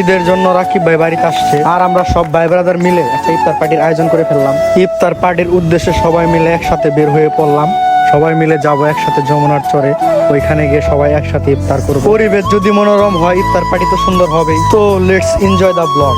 ঈদের জন্য রাকিব ভাই বাড়িতে আসছে। আর আমরা সব ভাই ব্রাদার মিলে একটা ইফতার পার্টির আয়োজন করে ফেললাম। ইফতার পার্টির উদ্দেশ্যে সবাই মিলে একসাথে বের হয়ে পড়লাম। সবাই মিলে যাব একসাথে যমুনার চরে। ওইখানে গিয়ে সবাই একসাথে ইফতার করব। পরিবেশ যদি মনোরম হয়, ইফতার পার্টি তো সুন্দর হবেই। তো let's enjoy the vlog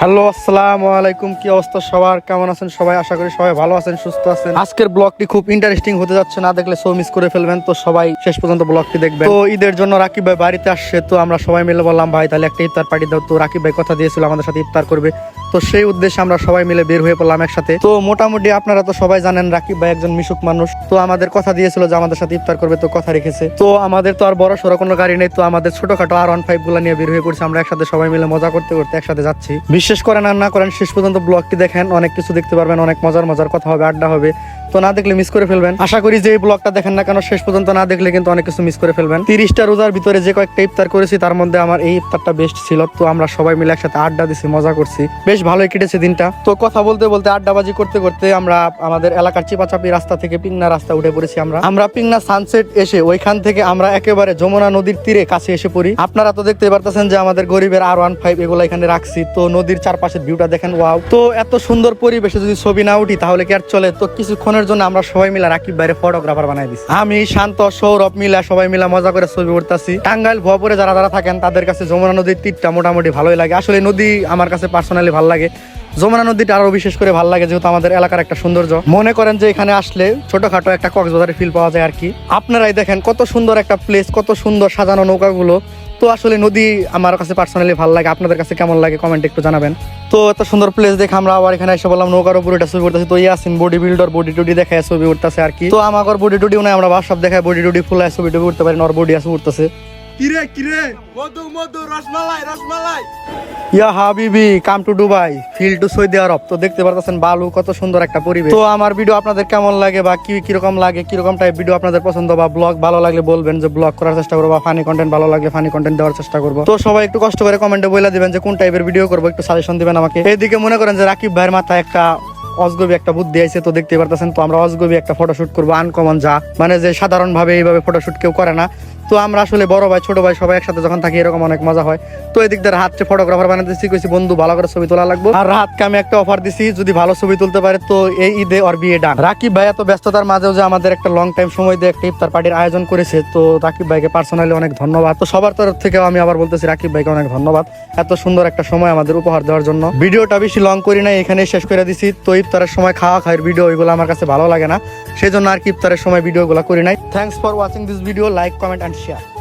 hello, আসসালাম আলাইকুম। কি অবস্থা সবার? কেমন আছেন সবাই? আশা করি সবাই ভালো আছেন, সুস্থ আছেন। আজকের ব্লগটি খুব ইন্টারেস্টিং হতে যাচ্ছে, না দেখলে সো মিস করে ফেলবেন। তো সবাই শেষ পর্যন্ত ব্লগটি দেখবেন। তো ঈদের জন্য রাকিব ভাই বাড়িতে আসছে, তো আমরা সবাই মিলে বললাম, ভাই, তাহলে একটা ইফতার পার্টি দাও। তো রাকিব ভাই কথা দিয়েছিল, আমাদের সাথে ইফতার করবে। তো সেই উদ্দেশ্যে আমরা সবাই মিলে বের হয়ে পড়লাম একসাথে। তো মোটামুটি আপনারা তো সবাই জানেন রাকিব ভাই একজন মিশুক মানুষ। তো আমাদের কথা দিয়েছিল যে আমাদের সাথে ইফতার করবে, তো কথা রেখেছে। তো আমাদের তো আর বড় সড়ো কোনো গাড়ি নেই, তো আমাদের ছোটখাটো আর ওয়ান ফাইভগুলা নিয়ে বের হয়ে পড়ছি। আমরা একসাথে সবাই মিলে মজা করতে করতে একসাথে যাচ্ছি। বিশ্বাস করেন আর না করেন, শেষ পর্যন্ত ব্লগটি দেখেন, অনেক কিছু দেখতে পারবেন, অনেক মজার মজার কথা হবে, আড্ডা হবে। তো না দেখলে মিস করে ফেলবেন। আশা করি যে এই ব্লগটা দেখেন না কেন, শেষ পর্যন্ত না দেখলে কিন্তু অনেক কিছু মিস করে ফেলবেন। তিরিশটা রোজার ভিতরে যে কয়েকটা ইফতার করেছি, তার মধ্যে আমার এই ইফতারটা বেস্ট ছিল। তো আমরা সবাই মিলে একসাথে আড্ডা দিছি, মজা করছি। বেশ ভালোই কেটেছে দিনটা। তো কথা বলতে বলতে, আড্ডাবাজি করতে করতে আমরা আমাদের এলাকার চিপাচাপি রাস্তা থেকে পিংনা রাস্তা উঠে পড়েছি আমরা। আমরা পিংনা সানসেট এসে ওইখান থেকে আমরা একেবারে যমুনা নদীর তীরে কাছে এসে পড়ি। আপনারা তো দেখতে পারতেছেন যে আমাদের গরিবের আর ওয়ান ফাইভ এগুলো এখানে রাখছি। তো নদীর চারপাশের ভিউটা দেখেন ওয়াও তো এত সুন্দর পরিবেশে যদি ছবি না উঠি, তাহলে কি আর চলে? তো কিছুক্ষণের জন্য আমরা সবাই মিলে রাকিব বাইরে ফটোগ্রাফার বানাই দিছি। আমি শান্ত, সৌরভ মিলা সবাই মিলা মজা করে ছবি উঠতাছি। টাঙ্গাইল ভুয়াপুরে যারা যারা থাকেন, তাদের কাছে যমুনা নদীর তীরটা মোটামুটি ভালোই লাগে। আসলে নদী আমার কাছে পার্সোনালি ভালো লাগে। যমুনা নদীটা আরও বিশেষ করে ভালো লাগে, যেহেতু আমাদের এলাকার একটা সৌন্দর্য। মনে করেন যে এখানে আসলে ছোটখাটো একটা কক্সবাজারের ফিল পাওয়া যায় আর কি। আপনারাই দেখেন কত সুন্দর একটা প্লেস কত সুন্দর সাজানো নৌকাগুলো। তো আসলে নদী আমার কাছে পার্সোনালি ভালো লাগে। আপনাদের কাছে কেমন লাগে কমেন্ট একটু জানাবেন। তো এত সুন্দর প্লেস দেখে আমরা আবার এখানে এসে বললাম, নৌকার উপর ছবি উঠতেছে। তো ইয়াসিন বডি বিল্ডার বডি টুডি দেখায় ছবি উঠতেছে আর কি। তো আমার বডি টুডি নাই, আমরা বাসব দেখায় বডি টুডি ফুলায় ছবি টুবি উঠতে পারি নর বডি আছে উঠতেছে। কিরে কিরে? মধু মধু রসমালাই রসমালাই। ইয়া হাবিবি come to Dubai feel to Saudi Arab তো দেখতে পারতেছেন বালু কত সুন্দর একটা পরিবেশ। তো আমার ভিডিও আপনাদের কেমন লাগে বা কি কীরকম লাগে কীরকম টাইপ ভিডিও আপনাদের পছন্দ বা ব্লগ ভালো লাগলে বলবেন যে ব্লগ করার চেষ্টা করব বা ফানি কন্টেন্ট ভালো লাগলে ফানি কন্টেন্ট দেওয়ার চেষ্টা করব। তো সবাই একটু কষ্ট করে কমেন্টে বলে দিবেন যে কোন টাইপের ভিডিও করব একটু সাজেশন দিবেন আমাকে। এইদিকে মনে করেন যে রাকিব ভাইয়ের মাথায় একটা অজগবি একটা বুদ্ধি আছে তো দেখতে পারতেছেন। তো আমরা অজগবি একটা ফটোশুট করব আনকমন যা। মানে যে সাধারণ ভাবে এইভাবে ফটোশুট কেউ করে না। তো আমরা আসলে বড় ভাই, ছোট ভাই সবাই একসাথে যখন থাকি, এরকম অনেক মজা হয়। তো এদিক দিয়ে হাতকে ফটোগ্রাফার বানাতে কইছি, বন্ধু, ভালো করে ছবি তোলা লাগবে। আর রাতকে আমি একটা অফার দিছি, যদি ভালো ছবি তুলতে পারে, তো এই ঈদে ওর বিয়ে ডান রাকিব ভাই এত ব্যস্ততার মাঝেও যে আমাদের একটা লং টাইম সময় দিয়ে একটা ইফতার পার্টির আয়োজন করেছে, তো রাকিব ভাইকে পার্সোনালি অনেক ধন্যবাদ। তো সবার তরফ থেকেও আমি আবার বলতেছি, রাকিব ভাইকে অনেক ধন্যবাদ এত সুন্দর একটা সময় আমাদের উপহার দেওয়ার জন্য। ভিডিওটা বেশি লং করি নাই এখানে শেষ করে দিছি। তো ইফতারের সময় খাওয়া খাওয়ার ভিডিও ওইগুলো আমার কাছে ভালো লাগে না। সেই জন্য আর কি ইফতারের সময় ভিডিওগুলো করি নাই। Thanks for watching this video like comment and share